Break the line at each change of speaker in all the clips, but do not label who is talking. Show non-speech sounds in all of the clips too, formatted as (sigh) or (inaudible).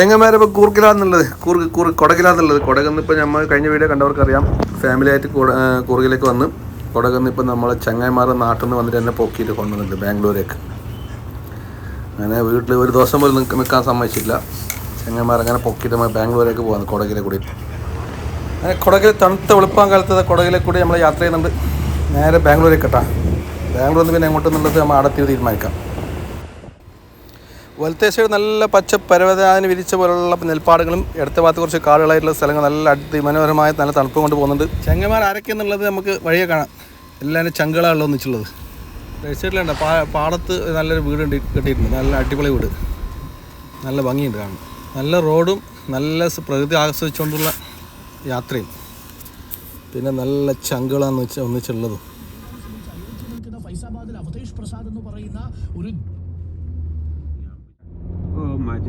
ചെങ്ങന്മാരിപ്പോൾ കൂർഗിലാന്നുള്ളത് കൂർഗ് കൂർഗ് കൊടകിലാന്നുള്ളത് കൊടകെന്ന് ഇപ്പോൾ നമ്മൾ കഴിഞ്ഞ വീഡിയോ കണ്ടവർക്കറിയാം ഫാമിലി ആയിട്ട് കൂട- ആ, കൂർഗിലേക്ക് വന്ന്. കൊടകെന്ന് ഇപ്പോൾ നമ്മളെ ചങ്ങായിമാർ നാട്ടിൽ നിന്ന് വന്നിട്ട് എന്നെ പൊക്കിയിട്ട് കൊണ്ടുവന്നുണ്ട് ബാംഗ്ലൂരേക്ക്. അങ്ങനെ വീട്ടിൽ ഒരു ദിവസം പോലും നിൽക്കാൻ സമ്മതിച്ചില്ല ചങ്ങന്മാർ അങ്ങനെ പൊക്കിയിട്ട് നമ്മൾ ബാംഗ്ലൂരേക്ക് പോകുന്നത് കൊടകിലെ കൂടി. അങ്ങനെ കൊടകിൽ തണുത്ത വെളുപ്പാൻ കാലത്ത് കൊടകിലെ കൂടി നമ്മൾ യാത്ര ചെയ്യുന്നുണ്ട്. നേരെ ബാംഗ്ലൂരേക്ക് കേട്ടാ. ബാംഗ്ലൂരിൽ നിന്ന് പിന്നെ എങ്ങോട്ടെന്നുള്ളത് നമ്മൾ അടത്തി തീരുമാനിക്കാം. വലത്തെ സൈഡ് നല്ല പച്ച പരവതാനി വിരിച്ച പോലുള്ള നെൽപ്പാടങ്ങളും ഇടത്ത ഭാഗത്ത് കുറച്ച് കാടുകളായിട്ടുള്ള സ്ഥലങ്ങൾ നല്ല അതിമനോഹരമായ നല്ല തണുപ്പ് കൊണ്ട് പോകുന്നുണ്ട്. ചെങ്ങന്മാർ ആരൊക്കെയെന്നുള്ളത് നമുക്ക് വഴിയെ കാണാം. എല്ലാം ചങ്കളാണല്ലോ ഒന്നിച്ചുള്ളത്. റൈറ്റ് സൈഡിലുണ്ട് പാ പാടത്ത് നല്ലൊരു വീട് കെട്ടിയിട്ടുണ്ട്. നല്ല അടിപൊളി വീട്. നല്ല ഭംഗിയുണ്ട് കാണാൻ. നല്ല റോഡും നല്ല പ്രകൃതി ആസ്വദിച്ചുകൊണ്ടുള്ള യാത്രയും. പിന്നെ നല്ല ചങ്കളാന്ന് വെച്ചാൽ ഒന്നിച്ചുള്ളതും.
Oh, (laughs)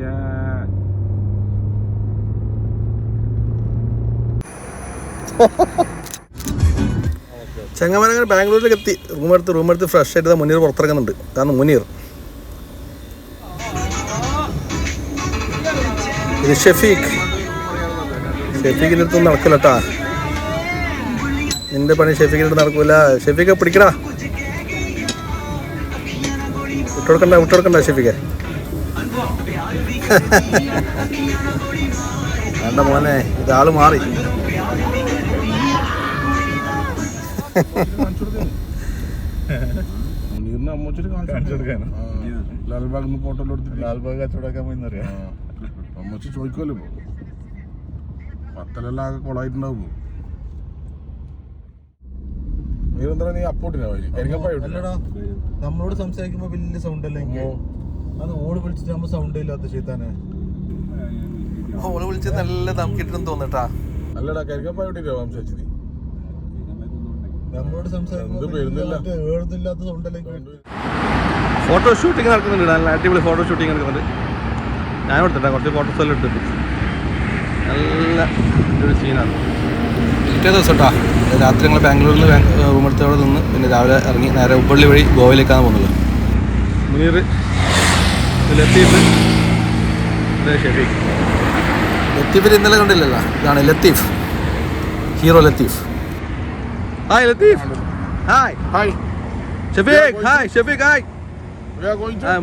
ചെങ്ങമനങ്ങൾ ബാംഗ്ലൂരിലേക്ക് എത്തി റൂം എടുത്ത് റൂം എടുത്ത് ഫ്രഷ് ആയിട്ട് മുനീർ പുറത്തിറങ്ങുന്നുണ്ട്. കാരണം മുനീർ. ഇത് ഷെഫീഖ്. ഷെഫീഖിന്റെ അടുത്തൊന്നും നടക്കില്ല കേട്ടാ നിന്റെ പണി ഷെഫീഖിന്റെ അടുത്ത് നടക്കൂല. ഷെഫീഖെ പിടിക്കടാ. വിട്ടുകൊടുക്കണ്ട വിട്ടുകൊടുക്കണ്ട ഷെഫീഖെ. വേണ്ട മോനെ ഇതാൾ മാറി.
മുനീറിനെ അമ്മച്ചിട്ട് കാണിച്ചു കൊടുക്കാനാ ലാൽബാഗ് നിന്ന് ഫോട്ടോ എടുത്തിട്ട്. ലാൽബാഗ് കച്ചവടക്കാൻ പോയിന്നറിയാം അമ്മച്ചി ചോദിക്കുമല്ലോ പത്തലെല്ലാം ആകെ കൊളായിട്ടുണ്ടാവും നീ അപ്പോട്ടിനാ വഴി?
നമ്മളോട് സംസാരിക്കുമ്പോ വലിയ സൗണ്ട് അല്ലേ അത് വിളിച്ചിട്ട് നമ്മ സൗണ്ട് ഇല്ലാത്ത ചെയ്താനെ
ഓൾ വിളിച്ച് നല്ല തമ്മിട്ടെന്ന് തോന്നട്ടാ.
അല്ലടാ കരിക്കപ്പായോട്ടില്ല സംസാരിച്ചു നീ
നമ്മളോട് ഏഴുന്നില്ലാത്ത സൗണ്ട് അല്ലെങ്കിൽ
ഫോട്ടോ ഷൂട്ടിംഗ് നടക്കുന്നുണ്ട് നല്ല അടിപൊളി ഫോട്ടോ ഷൂട്ടിംഗ് നടക്കുന്നുണ്ട്. ഞാൻ എടുത്തിട്ടാ കുറച്ച് ഫോട്ടോസ് എല്ലാം എടുത്തിട്ട്. നല്ല ഒരു സീനാണ് പിറ്റേ ദിവസം കേട്ടോ രാത്രി ഞങ്ങൾ ബാംഗ്ലൂരിൽ നിന്ന് റൂം എടുത്തവിടെ നിന്ന് പിന്നെ രാവിലെ ഇറങ്ങി നേരെ ഉപ്പള്ളി വഴി ഗോവയിലേക്കാണ് പോകുന്നത്. മുനീർ ലത്തീഫ്. ഷെഫീഖ്. ലത്തീഫിൽ ഇന്നലെ കണ്ടില്ലല്ലോ. ഇതാണ് Latheef. Hero Latheef. Hi Latheef. Hi
hi
Shafeeq hi Shafeeq hi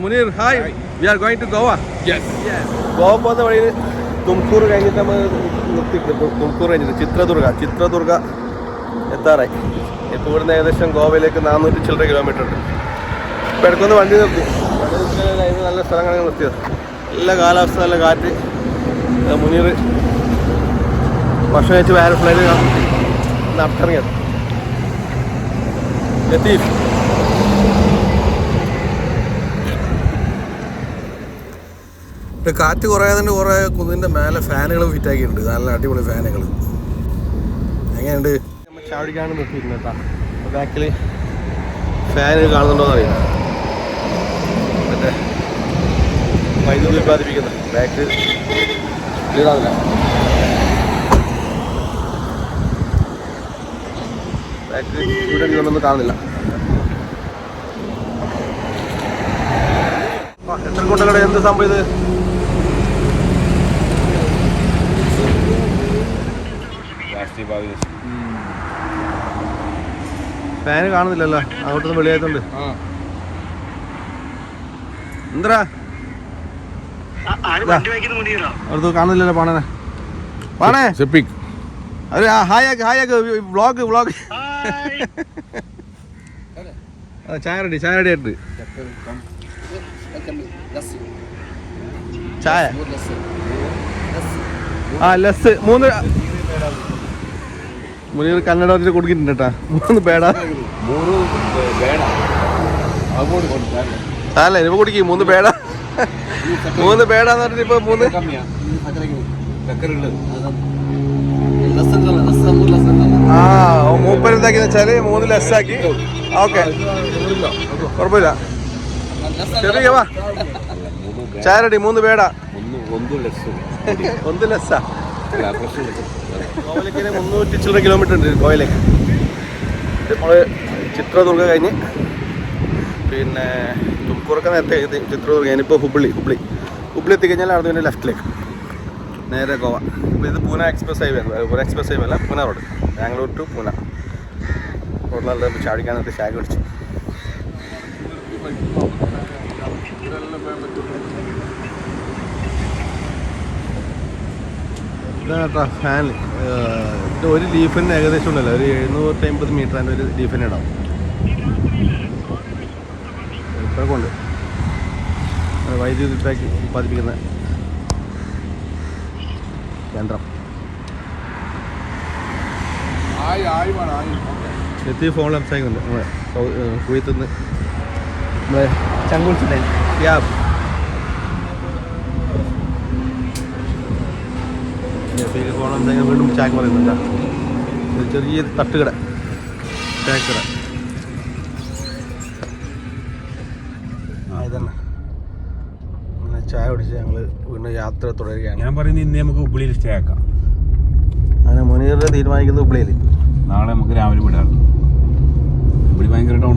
Muneer hi we are
going to Goa We are going to Goa.
Yes.
Goa പോകുന്ന വഴിയിൽ തുംകൂർ കഴിഞ്ഞിട്ട് നമ്മൾ നിർത്തിയിട്ടുണ്ട്. തുംകൂർ കഴിഞ്ഞിട്ട് ചിത്രദുർഗ ചിത്രദുർഗ എത്താറായി. ഇപ്പോൾ ഇവിടുന്ന് ഏകദേശം ഗോവയിലേക്ക് നാനൂറ്റി ചില്ലറ കിലോമീറ്റർ ഉണ്ട്. ഇപ്പോൾ ഇടയ്ക്കൊന്ന് വണ്ടി നിർത്തി. നല്ല സ്ഥലങ്ങളാണ് നിർത്തിയത് നല്ല കാലാവസ്ഥ നല്ല കാറ്റ് മുനീർ ഭക്ഷണം കഴിച്ച് വേറെ ഫ്ലൈറ്റ് നടത്തിറങ്ങിയത് എത്തി. കാറ്റ് കുറയാതിന്റെ കുറേ കുന്നിന്റെ മേലെ ഫാനുകൾ ഫിറ്റാക്കിയിട്ടുണ്ട്. നല്ല അടിപൊളി ഫാനുകൾ. എങ്ങനെയുണ്ട്? ചാടിക്കാണ് നിർത്തിയിരുന്നു കേട്ടോ. ബാക്കിൽ ഫാന് കാണുന്നുണ്ടോ അറിയില്ല മറ്റേ വൈദ്യുതി ഉൽപ്പാദിപ്പിക്കുന്നത് ബാക്ക് ഇതാണില്ല? ബാക്ക് ഇവിടെ ഒന്നും കാണുന്നില്ല. എത്ര കൊണ്ടല്ലേ എന്ത് സംഭവം ഫാന് കാണുന്നില്ലല്ലോ. അങ്ങോട്ടൊന്നും വെളിയായതുകൊണ്ട്. എന്തരാ അടുത്ത് കാണുന്നില്ലല്ലോ പാണനെ. പാണേ.
സെപ്പിക്.
അതെ ഹായ് ഹായ് വ്ളോഗ് വ്ളോഗ് ചായ റെഡി ചായ റെഡി ആയിട്ട് ചായ. ആ ലസ് മൂന്ന് മുനീർ കന്നഡ വന്നിട്ട് കൊടുക്കിട്ടുണ്ട് കേട്ടാ. മൂന്ന് പേടാ.
മൂന്ന് പേട.
അല്ല ഇവ കുടിക്കും. മൂന്ന് പേടാ. മൂന്ന് പേടാന്ന് പറഞ്ഞിട്ട് ഇപ്പൊ മൂന്ന്? ആ മൂപ്പർ എന്താക്കി വെച്ചാൽ മൂന്ന് ലെസ്സാക്കി. ഓക്കെ. കുഴപ്പമില്ല. ചെറിയ വാ. ചാരടി മൂന്ന് പേടാ.
ഒന്ന്
ലെസ്സാ. മുന്നൂറ്റി ചില്ലറ കിലോമീറ്റർ ഉണ്ട് കോവിലേക്ക്. നമ്മൾ ചിത്രദുർഗ കഴിഞ്ഞ് പിന്നെ തുംകൂറൊക്കെ നേരത്തെ എത്തി ചിത്രദുർഗ ഞാനിപ്പോൾ ഹുബ്ലി ഹുബ്ലി. ഹുബ്ലി എത്തിക്കഴിഞ്ഞാൽ അവിടെ പിന്നെ ലെഫ്റ്റിലേക്ക് നേരെ ഗോവ. ഇപ്പോൾ ഇത് Pune express highway Pune express highway അല്ല പൂന റോഡ് ബാംഗ്ലൂർ ടു പൂന. റോഡിലുള്ള നേരത്തെ ഷാഗ് അടിച്ചു. ഇതാട്ടാ ഫാൻ ഒരു ലീഫിന് ഏകദേശം ഉണ്ടല്ലോ. ഒരു എഴുന്നൂറ്റി അമ്പത് മീറ്റർ അതിന്റെ ഒരു ലീഫിന് ഇടാം. അത് വൈദ്യുതി ഉൽപ്പാദി ഉൽപ്പാദിപ്പിക്കുന്ന കേന്ദ്രം എത്തി ഫോണിൽ സംസാരിക്കുന്നുണ്ട്. നമ്മളെ കുഴിത്തു നിന്ന് നമ്മളെ ചങ്കുളിച്ചിട്ടുണ്ടായി യാബ് ഫോൺ സംസാരിക്കാൻ വീണ്ടും ചാക്ക് പറയുന്നുണ്ട്. ചെറിയ തട്ടുകട. ചായക്കട ചായ കുടിച്ച് ഞങ്ങൾ വീണ്ടും യാത്ര തുടരുകയാണ്.
ഞാൻ പറയുന്നത് ഇന്ന് നമുക്ക് ഹുബ്ലിയിൽ സ്റ്റേ ആക്കാം.
അങ്ങനെ മുനീറിനെ തീരുമാനിക്കുന്നത് ഉബ്ലിയിൽ
നാളെ നമുക്ക് രാവിലെ വിടാറുണ്ട് ഹുബ്ലി ഭയങ്കര town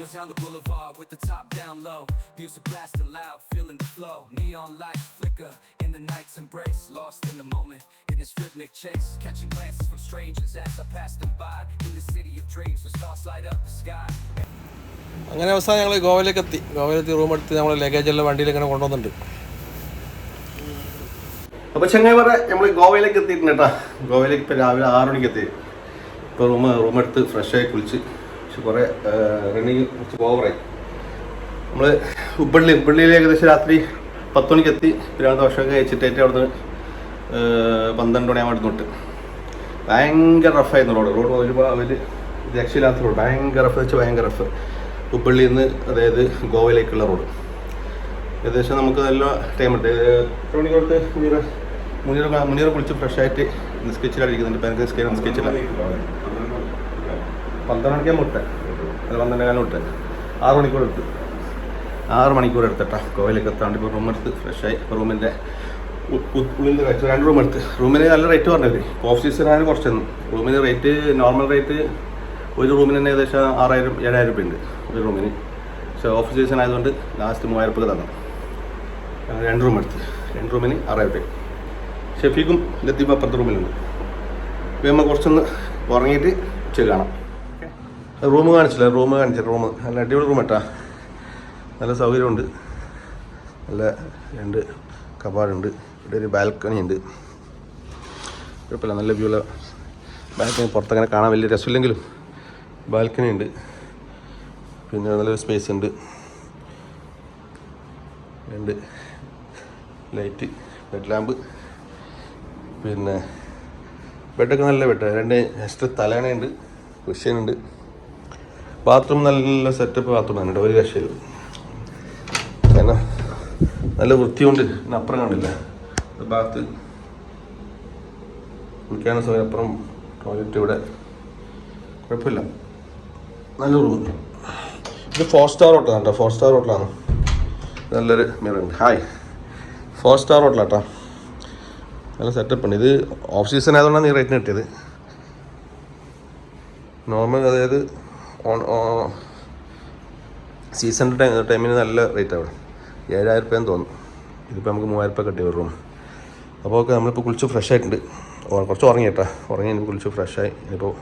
Just down the boulevard with the top down low. Music blasting loud, feeling the flow. Neon lights flicker in the night's embrace. Lost in the moment in this rhythmic chase. Catching glances from strangers as I pass them by. In the city of dreams where stars light up the sky.
അങ്ങനെ അവസാനം ഞങ്ങൾ ഗോവയിലേക്ക് എത്തി ഗോവയിലെത്തി room എടുത്ത് നമ്മൾ luggage എല്ലാം വണ്ടിയിൽ ഇങ്ങനെ കൊണ്ടുവന്നിട്ടുണ്ട് അപ്പോൾ ചെങ്ങായി പറ നമ്മൾ ഗോവയിലേക്ക് എത്തിയിട്ടുണ്ട് കേട്ടോ ഗോവയിലേക്ക് ഇപ്പോൾ രാവിലെ ആറ് മണിക്ക് എത്തി ഇപ്പോൾ റൂം റൂം എടുത്ത് ഫ്രഷായി കുളിച്ച് പക്ഷെ കുറേ റണ്ണിങ് കുറച്ച് ഓവറായി നമ്മൾ ഉപ്പള്ളി ഉപ്പള്ളിയിൽ ഏകദേശം രാത്രി പത്ത് മണിക്ക് എത്തി പിന്നെ ദോഷമൊക്കെ കഴിച്ചിട്ടേറ്റ് അവിടുന്ന് പന്ത്രണ്ട് മണിയാകുമ്പോൾ തൊട്ട്. ഭയങ്കര റഫായിരുന്നു റോഡ് റോഡ് ഒരുപാട് അവർ രക്ഷയില്ലാത്ത റോഡ് ഭയങ്കര റഫ് വെച്ച് ഭയങ്കര റഫ് ഉപ്പള്ളിയിൽ നിന്ന് അതായത് ഗോവയിലേക്കുള്ള റോഡ് ഏകദേശം നമുക്ക് നല്ല ടൈം ഉണ്ട്. എത്ര മണിക്ക് കൊടുത്ത് മുനീർ മുനീർ കുളിച്ച് ഫ്രഷായിട്ട് നിസ്കെച്ചിലായിരിക്കുന്നുണ്ട് ഇപ്പം എനിക്ക് നിസ്കെ നിസ്കെച്ചില്ല പന്ത്രണ്ട് മണിക്കാൻ മുട്ടെ. അല്ല പന്ത്രണ്ട് കാലം മുട്ടെ. ആറ് മണിക്കൂർ എടുത്ത്. ആറ് മണിക്കൂർ എടുത്തിട്ടാ. കോവിലൊക്കെ എത്താണ്ട് ഇപ്പോൾ റൂം എടുത്ത് ഫ്രഷായി റൂമിന്റെ ഉള്ളിൽ കഴിച്ചു രണ്ട് റൂം എടുത്ത്. റൂമിന് നല്ല റേറ്റ് പറഞ്ഞത് ഓഫ് സീസണാണ് കുറച്ചൊന്നും. റൂമിന് റേറ്റ് നോർമൽ റേറ്റ് ഒരു റൂമിന് തന്നെ ഏകദേശം ആറായിരം ഏഴായിരം രൂപ ഉണ്ട് ഒരു റൂമിന് പക്ഷേ ഓഫ് സീസൺ ആയതുകൊണ്ട് ലാസ്റ്റ് മൂവായിരം രൂപ തന്നു രണ്ട് റൂം എടുത്ത്. രണ്ട് റൂമിന് ആറായിരം രൂപ ഷെഫീഖും ലത്തീഫും അപ്പുറത്തെ റൂമിലുണ്ട് ഇപ്പോൾ നമ്മൾ കുറച്ചൊന്ന് ഉറങ്ങിയിട്ട് ഉച്ച കാണാം. റൂം കാണിച്ചില്ല റൂം കാണിച്ചില്ല റൂം. നല്ല അടിപൊളി റൂം കേട്ടാ നല്ല സൗകര്യമുണ്ട്. നല്ല രണ്ട് കപാടുണ്ട് ഇവിടെ ഒരു ബാൽക്കണി ഉണ്ട്. കുഴപ്പമില്ല നല്ല വ്യൂ ഉള്ള ബാൽക്കണി പുറത്തങ്ങനെ കാണാൻ വലിയ രസമില്ലെങ്കിലും ബാൽക്കണി ഉണ്ട്. പിന്നെ നല്ലൊരു സ്പേസ് ഉണ്ട്. രണ്ട് ലൈറ്റ് ബെഡ് ലാമ്പ് പിന്നെ ബെഡൊക്കെ നല്ല ബെഡ് രണ്ട് എക്സ്ട്രാ തലേണയുണ്ട് കുഷ്യനുണ്ട് ബാത്റൂം നല്ല സെറ്റപ്പ് ബാത്റൂം തന്നെ ഒരു രക്ഷയില്ല. കാരണം നല്ല വൃത്തിയുണ്ട് പിന്നെ അപ്പുറം കാണില്ല ബാത്ത് കുളിക്കാനുള്ള സൗകര്യം അപ്പുറം ടോയ്ലറ്റ് ഇവിടെ. കുഴപ്പമില്ല. നല്ല റൂം ഇത് ഫോർ സ്റ്റാർ ഹോട്ടലാണ് കേട്ടോ ഫോർ സ്റ്റാർ ഹോട്ടലാണ് നല്ലൊരു മിറുണ്ട് ഹായ് ഫോർ സ്റ്റാർ ഹോട്ടലാട്ടോ നല്ല സെറ്റപ്പ് ഉണ്ട്. ഇത് ഓഫ് സീസൺ ആയതുകൊണ്ടാണ് ഈ റേറ്റിന് കിട്ടിയത്. നോർമൽ അതായത് ഓൺ സീസൺ ടൈം ടൈമിന് നല്ല റേറ്റ് അവിടെ ഏഴായിരം രൂപയെന്ന് തോന്നുന്നു ഇതിപ്പോൾ നമുക്ക് മൂവായിരം രൂപ കിട്ടിയ റൂം അപ്പോൾ ഒക്കെ നമ്മളിപ്പോൾ കുളിച്ച് ഫ്രഷ് ആയിട്ടുണ്ട്. കുറച്ച് ഉറങ്ങി കേട്ടോ. ഉറങ്ങി ഇനി കുളിച്ച് ഫ്രഷായി ഇനിയിപ്പോൾ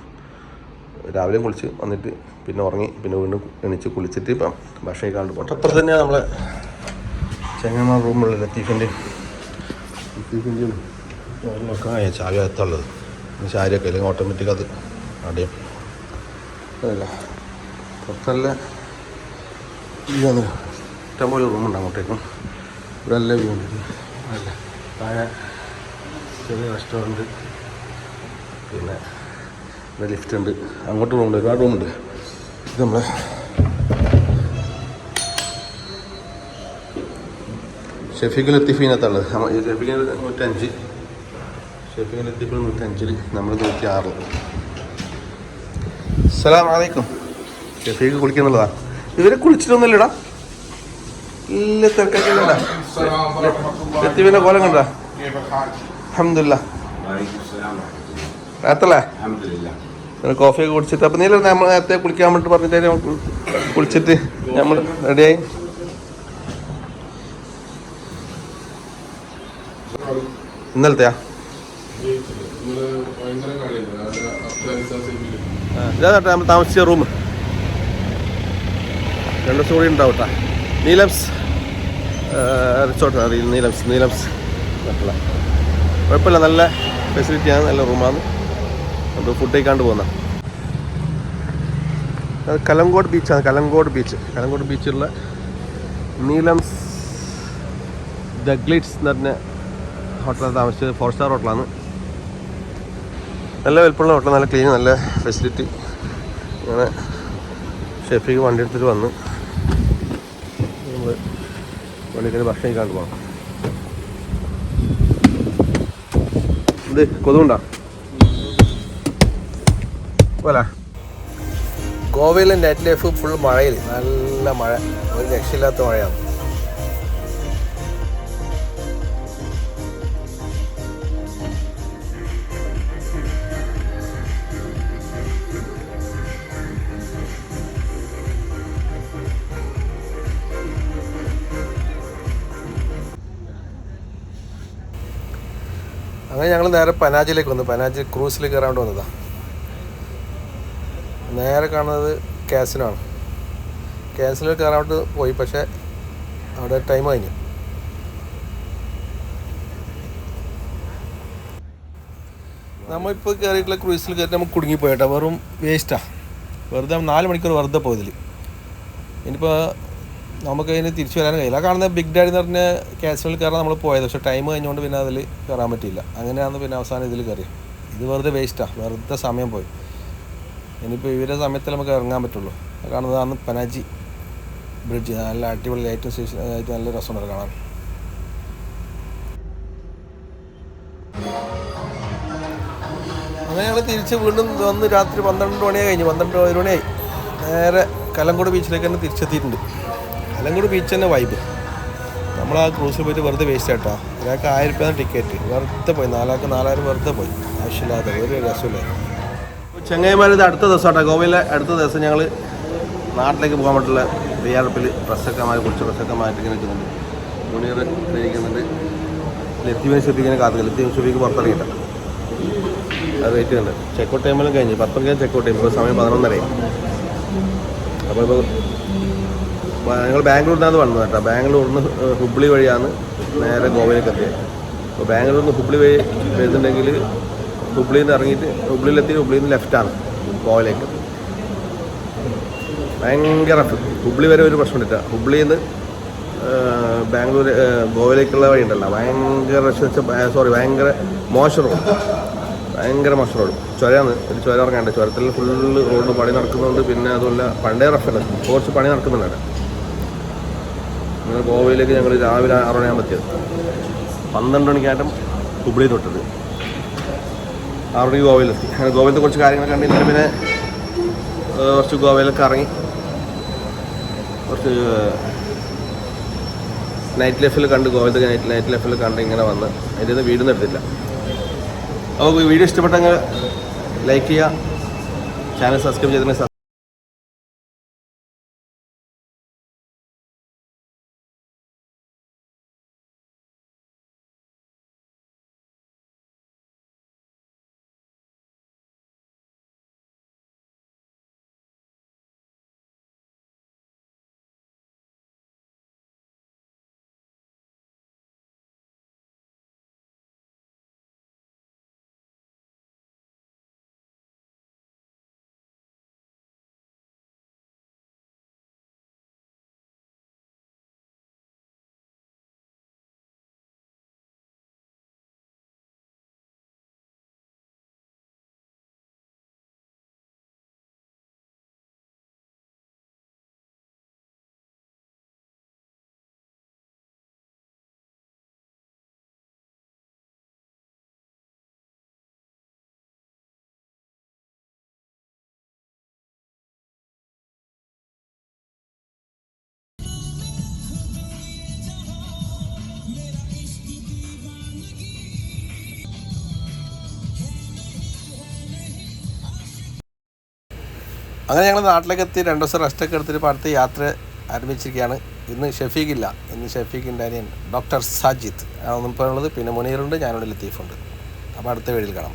രാവിലെ കുളിച്ച് വന്നിട്ട് പിന്നെ ഉറങ്ങി. പിന്നെ വീണ്ടും എണീച്ച് കുളിച്ചിട്ട് ഇപ്പം ഭക്ഷണം കഴിക്കാണ്ട് പോകും അത്ര തന്നെയാണ് നമ്മളെ ചെങ്ങന്മാർ റൂമുള്ള ലത്തീഫിന്റെ ലത്തീഫിന്റെയും ഒക്കെ ചാവി അകത്തുള്ളത് ചാരിയൊക്കെ അല്ലെങ്കിൽ ഓട്ടോമാറ്റിക് അത് അടയും. അതല്ല പുറത്തല്ല ഇതാണ്. ഇഷ്ടംപോലെ റൂമുണ്ട് അങ്ങോട്ടേക്കും. ഇവിടെ നല്ല വ്യൂ ഉണ്ട്. അല്ല താഴെ ചെറിയ റെസ്റ്റോറന്റ് പിന്നെ ഇവിടെ ലിഫ്റ്റ് ഉണ്ട്. അങ്ങോട്ട് റൂമുണ്ട് ഒരുപാട് റൂമുണ്ട് ഇത് നമ്മളെ ഷെഫീഖ് ലത്തീഫിനകത്താണ് ഷെഫീഖിന് നൂറ്റഞ്ച്. ഷെഫീഖ് ലത്തീഫിന് നൂറ്റഞ്ചിൽ നമ്മൾ നൂറ്റി ആറ് സലാം വലൈക്കും ഷെഫീഖ് കുളിക്കുന്നുള്ളതാ. ഇവരെ കുളിച്ചിട്ടൊന്നുമില്ലടാ. ഇല്ല തിരക്കാക്കില്ലടാ ലത്തീഫിന്റെ കോലം കണ്ടാ അഹമ്മദില്ല നേരത്തല്ലേ പിന്നെ കോഫിയൊക്കെ കുടിച്ചിട്ട്. അപ്പം നീല നമ്മൾ നേരത്തെ കുളിക്കാൻ വേണ്ടി പറഞ്ഞിട്ട് നമുക്ക് കുളിച്ചിട്ട് നമ്മൾ റെഡിയായി. ഇന്നലത്തെയാ? ഇതാ കേട്ടോ നമ്മൾ താമസിച്ച റൂം രണ്ട് ദിവസം കൂടി ഉണ്ടാവും കേട്ടോ. നീലംസ് റിസോർട്ടാണ് നീലംസ് നീലംസ്. കുഴപ്പമില്ല. നല്ല ഫെസിലിറ്റിയാണ് നല്ല റൂമാണ് നമുക്ക് ഫുഡ് കഴിക്കാണ്ട് പോകുന്ന കലങ്കോട് ബീച്ചാണ് കലങ്കോട് ബീച്ച് കലങ്കോട് ബീച്ചുള്ള നീലംസ് ദ ഗ്ലിറ്റ്സ് എന്ന് പറഞ്ഞ ഹോട്ടലാണ് താമസിച്ചത്. ഫോർ സ്റ്റാർ ഹോട്ടലാണ് നല്ല വലിപ്പമുള്ള ഹോട്ടൽ നല്ല ക്ലീൻ നല്ല ഫെസിലിറ്റി അങ്ങനെ ഷെഫിക്ക് വണ്ടി എടുത്തിട്ട് വന്ന് നമ്മൾ വണ്ടിക്ക് ഭക്ഷണം കഴിക്കാണ്ട് പോകാം ഇത് കൊതുകുണ്ടോ? പോലെ. ഗോവയിലെ നൈറ്റ് ലൈഫ് ഫുൾ മഴയിൽ നല്ല മഴ. ഒരു രക്ഷയില്ലാത്ത മഴയാണ്. അങ്ങനെ ഞങ്ങൾ നേരെ പനാജിയിലേക്ക് വന്നു. പനാജി ക്രൂസിൽ കയറാണ്ട് വന്നതാണ് നേരെ കാണുന്നത് കാസിനോ ആണ് കയറാൻ കയറാണ്ട് പോയി പക്ഷേ അവിടെ ടൈം കഴിഞ്ഞു. നമ്മളിപ്പോൾ കയറിയിട്ടുള്ള ക്രൂസിൽ കയറി നമുക്ക് കുടുങ്ങിപ്പോയിട്ടാണ് വെറും വേസ്റ്റാണ് വെറുതെ നാല് മണിക്കൂർ വെറുതെ പോയതിൽ ഇനിയിപ്പോൾ നമുക്ക് അതിന് തിരിച്ചു വരാൻ കഴിയില്ല. കാണുന്ന ബിഗ് ഡാഡി എന്ന് പറഞ്ഞ കാസിനിൽ കയറാൻ നമ്മൾ പോയത്. പക്ഷേ ടൈം കഴിഞ്ഞുകൊണ്ട് പിന്നെ അതിൽ കയറാൻ പറ്റിയില്ല. അങ്ങനെയാണ് പിന്നെ അവസാനം ഇതിൽ കയറി. ഇത് വെറുതെ വേസ്റ്റാണ് വെറുതെ സമയം പോയി. ഇനിയിപ്പോൾ ഇവരെ സമയത്തിൽ നമുക്ക് ഇറങ്ങാൻ പറ്റുള്ളൂ. കാണുന്നതാണ് പനാജി ബ്രിഡ്ജ് നല്ല അടിപൊളി ലൈറ്റും സ്റ്റേഷൻ ആയിട്ട് നല്ല രസമുണ്ട് കാണാൻ. അങ്ങനെ ഞങ്ങൾ തിരിച്ച് വീണ്ടും വന്ന് രാത്രി പന്ത്രണ്ട് മണിയായി കഴിഞ്ഞു പന്ത്രണ്ട് ഒരു മണിയായി നേരെ കലങ്കോട് ബീച്ചിലേക്ക് തന്നെ തിരിച്ചെത്തിയിട്ടുണ്ട്. കലങ്കോട് ബീച്ച് തന്നെ വൈബ് നമ്മൾ ആ ക്രൂസിൽ പോയിട്ട് വെറുതെ വേസ്റ്റ് ആട്ടോ ഒരാൾക്ക് ആയിരം രൂപ ടിക്കറ്റ് വെറുതെ പോയി. നാലാൾക്ക് നാലായിരം വെറുതെ പോയി. ആവശ്യമില്ലാതെ. ഒരു രസമില്ല ചെങ്ങൈമാരിത് അടുത്ത ദിവസമാട്ടോ. ഗോവയിലെ അടുത്ത ദിവസം ഞങ്ങൾ നാട്ടിലേക്ക് പോകാൻ പറ്റുള്ള തയ്യാറെടുപ്പിൽ ഡ്രസ്സൊക്കെ മാറി കുറച്ച് ഡ്രസ്സൊക്കെ മാറ്റി നിൽക്കുന്നുണ്ട്. മുനീർ കഴിക്കുന്നുണ്ട് ലത്തീവിനെ ഷെഫിക്കിനെ കാത്തുക ലത്തീവ് ഷെഫിക്ക് പുറത്തിറങ്ങിയില്ല അത് വെയിറ്റ് ചെയ്യുന്നുണ്ട്. ചെക്കൗട്ട് ടൈമിലും കഴിഞ്ഞ്. പത്ത് മണിക്കാണ് ചെക്കൗട്ട് ടൈം ഇപ്പോൾ സമയം പതിനൊന്നരയായി. അപ്പോൾ ഇപ്പോൾ ഞങ്ങൾ ബാംഗ്ലൂരിൽ നിന്നാണ് വന്നത് കേട്ടോ. ബാംഗ്ലൂരിൽ നിന്ന് ഹുബ്ലി വഴിയാണ് നേരെ ഗോവയിലേക്ക് എത്തിയത്. അപ്പോൾ ബാംഗ്ലൂരിൽ നിന്ന് ഹുബ്ലി വഴി വരുന്നുണ്ടെങ്കിൽ ഹുബ്ലിയിൽ നിന്ന് ഇറങ്ങിയിട്ട് ഹുബ്ലിയിലെത്തി ഹുബ്ലിയിൽ നിന്ന് ലെഫ്റ്റാണ് ഗോവയിലേക്ക്. ഭയങ്കര ഹുബ്ലി വരെ ഒരു പ്രശ്നമില്ല ഹുബ്ലിയിൽ നിന്ന് ബാംഗ്ലൂർ ഗോവയിലേക്കുള്ള വഴി ഉണ്ടല്ലോ ഭയങ്കര സോറി ഭയങ്കര മോശം റോഡ് ഭയങ്കര മോശം റോഡ് ചുരമാണ് ഒരു ചുരം ഇറങ്ങാണ്ട് ചുരത്തിൽ ഫുള്ള് റോഡ് പണി നടക്കുന്നുണ്ട്. പിന്നെ അതുമല്ല പണ്ടേ റഫല്ല കുറച്ച് പണി നടക്കുന്നുണ്ട് അങ്ങനെ ഗോവയിലേക്ക് ഞങ്ങൾ രാവിലെ ആറ് മണിയാകുമ്പോൾ എത്തിയത്. പന്ത്രണ്ട് മണിക്കായിട്ടും ഹുബ്ലി തൊട്ടത്. ആറ് മണിക്ക് ഗോവയിലെത്തി. അങ്ങനെ ഗോവയിലത്തെ കുറച്ച് കാര്യങ്ങൾ കണ്ട് ഇന്നലെ പിന്നെ കുറച്ച് ഗോവയിലൊക്കെ ഇറങ്ങി. കുറച്ച് നൈറ്റ് ലൈഫിൽ കണ്ട് ഗോവയിലത്തെ നൈറ്റ് നൈറ്റ് ലൈഫിൽ കണ്ട് ഇങ്ങനെ വന്ന് അതിന്റെ ഒന്നും വീടൊന്നും എടുത്തില്ല അപ്പോൾ വീഡിയോ ഇഷ്ടപ്പെട്ടെങ്കിൽ ലൈക്ക് ചെയ്യുക ചാനൽ സബ്സ്ക്രൈബ് ചെയ്തിട്ടുണ്ടെങ്കിൽ അങ്ങനെ ഞങ്ങൾ നാട്ടിലേക്ക് എത്തി രണ്ട് ദിവസം റെസ്റ്റൊക്കെ എടുത്തിട്ട് അടുത്ത യാത്ര ആരംഭിച്ചിരിക്കുകയാണ്. ഇന്ന് ഷെഫീഖില്ല. ഇന്ന് ഷെഫീഖിന്റെ അനിയൻ ഡോക്ടർ സാജിത്ത്. ആണ് ഇപ്പോൾ ഉള്ളത്. പിന്നെ മുനീറുണ്ട്. ഞാനുണ്ട് ലത്തീഫുണ്ട്. അപ്പോൾ അടുത്ത വീടിൽ കാണാം.